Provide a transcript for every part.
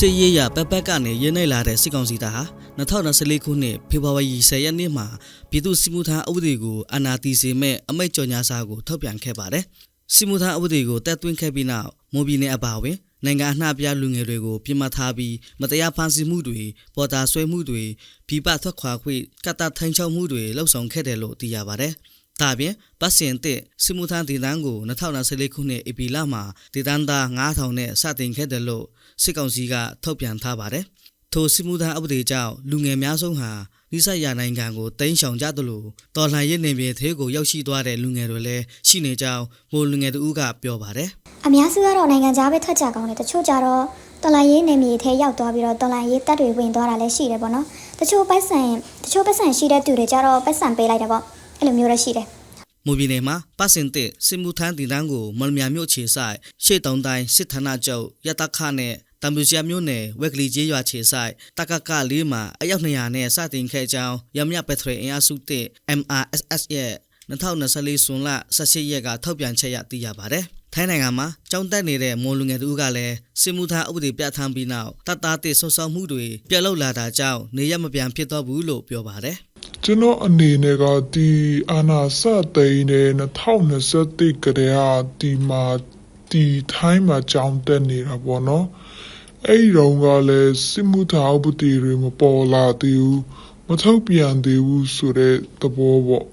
စစ်ရေးရပက်ပက်ကနေရင်းနှိမ့်လာတဲ့စစ်ကောင်စီတပ်ဟာ2024ခုနှစ်ဖေဖော်ဝါရီ10ရက်နေ့မှာပြည်သူ့စစ်မှုထမ်းဥပဒေကိုအနာတီစေမဲ့အမိန့်ကြော်ညာစာကိုထုတ်ပြန်ခဲ့ပါတယ်။စစ်မှုထမ်းဥပဒေကိုတက်သွင်းခဲ့ပြီးနောက်မိုးပြည်နယ်အပါအဝင်နိုင်ငံအနှံ့အပြားလူငယ်တွေကိုပြစ်မှတ်ထားပြီးမတရားဖမ်းဆီးမှုတွေပေါ်တာဆွဲမှုတွေပြည်ပထွက်ခွာခွင့်ကတ်တထိုင်းချောက်မှုတွေလှုပ်ဆောင်ခဲ့တယ်လို့သိရပါတယ်။ ဒါပြင်ပတ်စင်တဲ့စစ်မှုထမ်းဒေသန်းကို2024ခုနှစ်ဧပြီလမှာဒေသန်းသား9000နဲ့စတင်ခဲ့တယ်လို့စစ်ကောင်စီကထုတ်ပြန်ထားပါတယ်။ထိုစစ်မှုထမ်းဥပဒေကြောင့်လူငယ်များဆုံးဟာနိစ္စရနိုင်ငံကိုတင်းရှောင်ကြသလိုတော်လှန်ရေးနေပြည်သေးကိုရောက်ရှိသွားတဲ့လူငယ်တွေလည်းရှိနေကြောင်းမိုးလူငယ်တို့ကပြောပါတယ်။အများစုကတော့နိုင်ငံခြားပဲထွက်ကြကောင်းတယ်တချို့ကြတော့တော်လိုင်းရေးနေမြေထဲရောက်သွားပြီးတော့တော်လိုင်းရေးတက်တွေဝင်သွားတာလည်းရှိတယ်ပေါ့နော်တချို့ပိုက်ဆံတချို့ပိုက်ဆံရှိတဲ့သူတွေကြတော့ပိုက်ဆံပေးလိုက်တယ်ပေါ့ အဲ့လိုမျိုးတော့ရှိတယ်မူပြည်နယ်မှာပတ်စင်တဲ့စစ်မှုထမ်းတင်တန်းကိုမလမြမြို့ခြေဆိုင်ရှေ့တောင်တိုင်းစစ်ဌာနချုပ်ရတခနဲ့တံပူစရမြို့နယ်ဝက်ကလေးကျေးရွာခြေဆိုင်တကကလေးမှာအယောက်200နဲ့စတင်ခဲ့ကြောင်းရမရပက်ထရီအင်အားစုတဲ့ MRSS ရဲ့2024ဇွန်လ18ရက်ကထုတ်ပြန်ချက်ရသိရပါတယ်။ထိုင်းနိုင်ငံမှာကြောင်းတက်နေတဲ့မွန်လူငယ်တို့ကလည်းစစ်မှုထမ်းဥပဒေပြဋ္ဌာန်းပြီးနောက်တတ်သားတဲ့ဆော့ဆော့မှုတွေပြက်လောက်လာတာကြောင့်နေရမပြန်ဖြစ်တော့ဘူးလို့ပြောပါတယ်။ ကျွန်တော်အနေနဲ့ကဒီအာနာစသိန်းနဲ့2021ကတည်းကဒီမှာဒီထိုင်းမှာကြောင်းတက်နေတာပေါ့နော်အဲ့ဒီတော့ကလည်းစစ်မှုထမ်းဥပဒေတွေမပေါ်လာသေးဘူးမထုတ်ပြန်သေးဘူးဆိုတဲ့သဘောပေါ့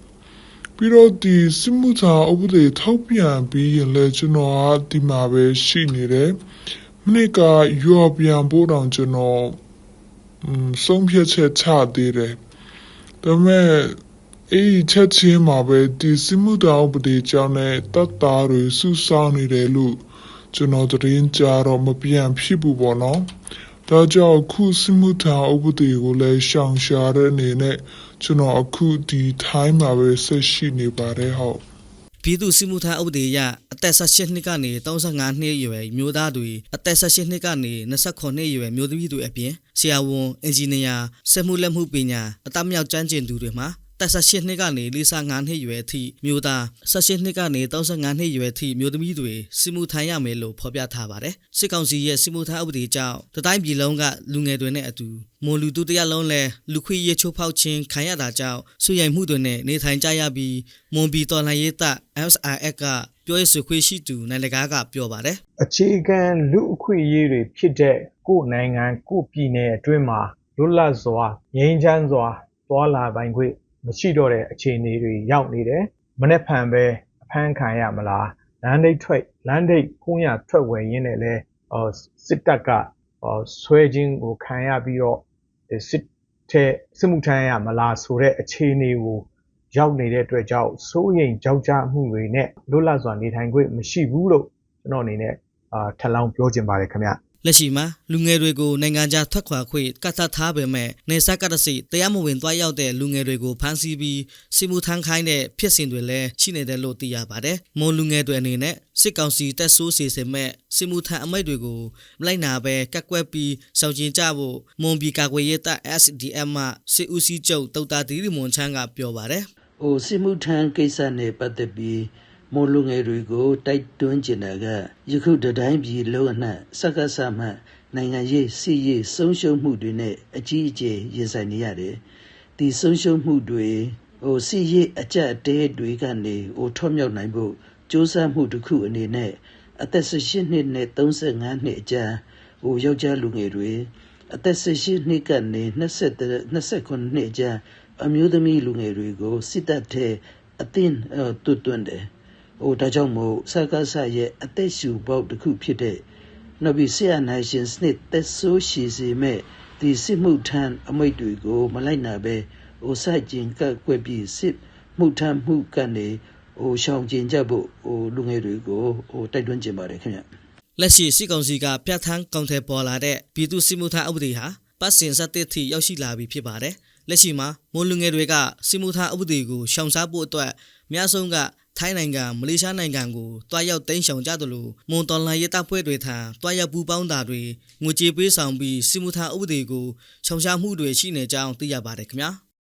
ပြီးတော့ဒီစစ်မှုထမ်းဥပဒေထုတ်ပြန်ပြီးရင်လည်းကျွန်တော်ကဒီမှာပဲရှိနေတယ်မနေ့ကရောပြန်ဖို့တောင်ကျွန်တော်อืมဆုံးဖြတ်ချက်ချသေးတယ် ဒါပေမဲ့အဲ့ဒီချက်ချင်းမှာပဲဒီစစ်မှုတောင်ပတိကြောင့်နဲ့တတ်တာတွေစုဆောင်းနေတယ်လို့ကျွန်တော်သတင်းကြားတော့မပြန်ဖြစ်ဘူးပေါ့နော်။ဒါကြောင့်အခုစစ်မှုထမ်းဥပဒေကိုလည်းရှောင်ရှားတဲ့အနေနဲ့ကျွန်တော်အခုဒီထိုင်းမှာပဲဆက်ရှိနေပါတယ်ဟုတ်။ ပြည်သူ့စစ်မှုထမ်းဥပဒေအရအသက်18နှစ်ကနေ35နှစ်အရွယ်မျိုးသားတွေအသက်18နှစ်ကနေ29နှစ်အရွယ်မျိုးသမီးတွေအပြင်ဆရာဝန်အင်ဂျင်နီယာစက်မှုလက်မှုပညာအတတ်မြောက်ကျွမ်းကျင်သူတွေမှာ သက်18နှစ်ကနေ45နှစ်အရွယ်အထိမျိုးသား18နှစ်ကနေ35နှစ်အရွယ်အထိမျိုးသမီးတွေစစ်မှုထမ်းရမယ်လို့ဖော်ပြထားပါတယ်စစ်ကောင်စီရဲ့စစ်မှုထမ်းဥပဒေကြောင့်တတိုင်းပြည်လုံးကလူငယ်တွေနဲ့အတူမွန်လူသူတရားလုံးလဲလူခွေရေးချိုးဖောက်ခြင်းခံရတာကြောင့်ဆွေးရိုင်မှုတွေနဲ့နေထိုင်ကြရပြီးမွန်ပြည်တော်လှန်ရေးတပ် SRF ကပြောရေးဆိုခွင့်ရှိသူနိုင်လကားကပြောပါတယ်အခြေခံလူအခွင့်အရေးတွေဖြစ်တဲ့ကိုယ်နိုင်ငံကိုယ်ပြည်နယ်အတွင်းမှာလွတ်လပ်စွာငြိမ်းချမ်းစွာသွာလာပိုင်ခွင့် မရှိတော့တဲ့အခြေအနေတွေရောက်နေတယ်။မနေ့ဖန်ပဲအဖမ်းခံရမလားလမ်းဒိတ်ထွက်လမ်းဒိတ်ဖုံးရထွက်ဝယ်ရင်းနဲ့လဲအော်စစ်တပ်ကအော်ဆွဲခြင်းကိုခံရပြီးတော့ဒီစစ်တဲ့စစ်မှုထမ်းရမလားဆိုတဲ့အခြေအနေကိုရောက်နေတဲ့အတွက်ကြောင့်စိုးရိမ်ကြောက်ကြမှုတွေနဲ့လွတ်လပ်စွာနေထိုင်ခွင့်မရှိဘူးလို့ကျွန်တော်အနေနဲ့အာထပ်လောင်းပြောချင်ပါတယ်ခင်ဗျ။ လက်ရှိမှာလူငယ်တွေကိုနိုင်ငံခြားထွက်ခွာခွင့်ကတ်သတ်ထားပေမဲ့နေဆက်ကတစီတရားမဝင်သွားရောက်တဲ့လူငယ်တွေကိုဖမ်းဆီးပြီးစီမှုထမ်းခိုင်းတဲ့ဖြစ်စဉ်တွေလည်းရှိနေတယ်လို့သိရပါတယ်။မွန်လူငယ်တွေအနေနဲ့စစ်ကောင်စီတက်ဆိုးစီစဉ်မဲ့စီမှုထမ်းအမိတ်တွေကိုမလိုက်နာပဲကက်ကွက်ပြီးစောင့်ကျင်ကြဖို့မွန်ပြည်ကာကွယ်ရေးတပ် SDM မှစစ်ဦးစီးချုပ်တုတ်တာတီရီမွန်ချန်းကပြောပါတယ်ဟိုစစ်မှုထမ်းကိစ္စနဲ့ပတ်သက်ပြီး မွန်လူငယ်တွေကိုတိုက်တွန်းကျင်တာကယခုတတိုင်းပြည်လုံးအနှံ့စက္ကစမှနိုင်ငံရေးစီရေးဆုံးရှုံးမှုတွေနဲ့အကြီးအကျယ်ရင်ဆိုင်နေရတယ်။ဒီဆုံးရှုံးမှုတွေဟိုစီရေးအကြက်အတဲတွေကနေဟိုထွတ်မြောက်နိုင်ဖို့စ조사မှုတစ်ခုအနေနဲ့အသက်18နှစ်နဲ့35နှစ်အကြာဟိုယောက်ျားလူငယ်တွေအသက်18နှစ်ကနေ20 29နှစ်အကြာအမျိုးသမီးလူငယ်တွေကိုစစ်တပ်ထဲအသင်းတွတ်တွန်းတယ်။ ဟိုဒါကြောင့်မို့စကားဆရဲ့အသက်ရှူပေါက်တစ်ခုဖြစ်တဲ့နောက်ပြီးဆရာနိုင်ရှင်စနစ်သက်ဆိုးရှိစေမဲ့ဒီစစ်မှုထမ်းအမိတ်တွေကို မလိုက်နာပဲဟိုစိုက်ကျင်ကပ်ကွက်ပြီးစစ်မှုထမ်းမှုကနေဟိုရှောင်ကျင်ကြဖို့ဟိုလူငယ်တွေကိုဟိုတိုက်တွန်းကျင်ပါတယ်ခင်ဗျ။လက်ရှိစစ်ကောင်စီကပြဋ္ဌာန်းကောင်တယ်ပေါ်လာတဲ့ပြည်သူစစ်မှုထမ်းဥပဒေဟာပတ်စင်စက်တစ်ထိရောက်ရှိလာပြီဖြစ်ပါတယ်။လက်ရှိမှာမွန်လူငယ်တွေကစစ်မှုထမ်းဥပဒေကိုရှောင်ရှားဖို့အတွက်အများဆုံးက ထိုင်းနိုင်ငံမလေးရှားနိုင်ငံကိုတွားရောက်တင်းရှောင်ကြသလိုမွန်တော်လှန်ရေးတပ်ဖွဲ့တွေထံတွားရောက်ပူးပေါင်းတာတွေငွေကြေးပေးဆောင်ပြီးစစ်မှုထမ်းဥပဒေကိုရှောင်ရှားမှုတွေရှိနေကြောင်းသိရပါတယ်ခင်ဗျာ။